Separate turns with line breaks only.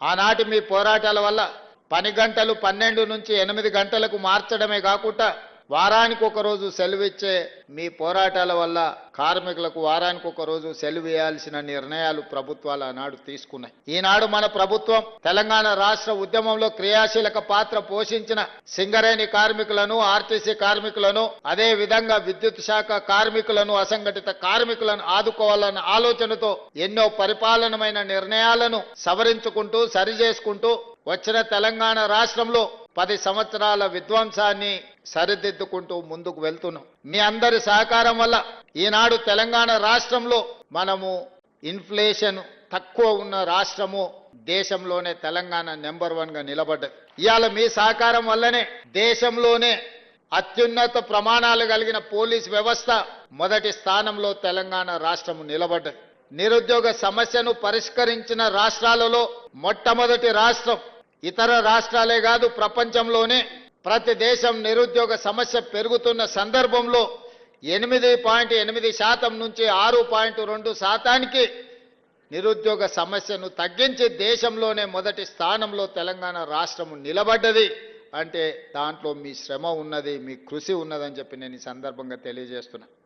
ఆనాటి మీ పోరాటాల వల్ల పని గంటలు పన్నెండు నుంచి ఎనిమిది గంటలకు మార్చడమే కాకుండా వారానికి ఒక రోజు సెలవు ఇచ్చే మీ పోరాటాల వల్ల కార్మికులకు వారానికి ఒక రోజు సెలవు వేయాల్సిన నిర్ణయాలు ప్రభుత్వాలు ఆనాడు తీసుకున్నాయి. ఈనాడు మన ప్రభుత్వం తెలంగాణ రాష్ట్ర ఉద్యమంలో క్రియాశీలక పాత్ర పోషించిన సింగరేణి కార్మికులను ఆర్టీసీ కార్మికులను అదే విధంగా విద్యుత్ శాఖ కార్మికులను అసంఘటిత కార్మికులను ఆదుకోవాలన్న ఆలోచనతో ఎన్నో పరిపాలనమైన నిర్ణయాలను సవరించుకుంటూ సరిచేసుకుంటూ వచ్చిన తెలంగాణ రాష్ట్రంలో పది సంవత్సరాల విధ్వంసాన్ని సరిదిద్దుకుంటూ ముందుకు వెళ్తున్నాం. మీ అందరి సహకారం వల్ల ఈనాడు తెలంగాణ రాష్ట్రంలో మనము ఇన్ఫ్లేషన్ తక్కువ ఉన్న రాష్ట్రము దేశంలోనే తెలంగాణ నెంబర్ వన్గా నిలబడ్డది ఇవాళ మీ సహకారం వల్లనే దేశంలోనే అత్యున్నత ప్రమాణాలు కలిగిన పోలీస్ వ్యవస్థ మొదటి స్థానంలో తెలంగాణ రాష్ట్రము నిలబడ్డది నిరుద్యోగ సమస్యను పరిష్కరించిన రాష్ట్రాలలో మొట్టమొదటి రాష్ట్రం ఇతర రాష్ట్రాలే కాదు ప్రపంచంలోనే ప్రతి దేశం నిరుద్యోగ సమస్య పెరుగుతున్న సందర్భంలో ఎనిమిది పాయింట్ ఎనిమిది శాతం నుంచి ఆరు పాయింట్ రెండు శాతానికి నిరుద్యోగ సమస్యను తగ్గించి దేశంలోనే మొదటి స్థానంలో తెలంగాణ రాష్ట్రము నిలబడ్డది. అంటే దాంట్లో మీ శ్రమ ఉన్నది మీ కృషి ఉన్నదని చెప్పి నేను ఈ సందర్భంగా తెలియజేస్తున్నా.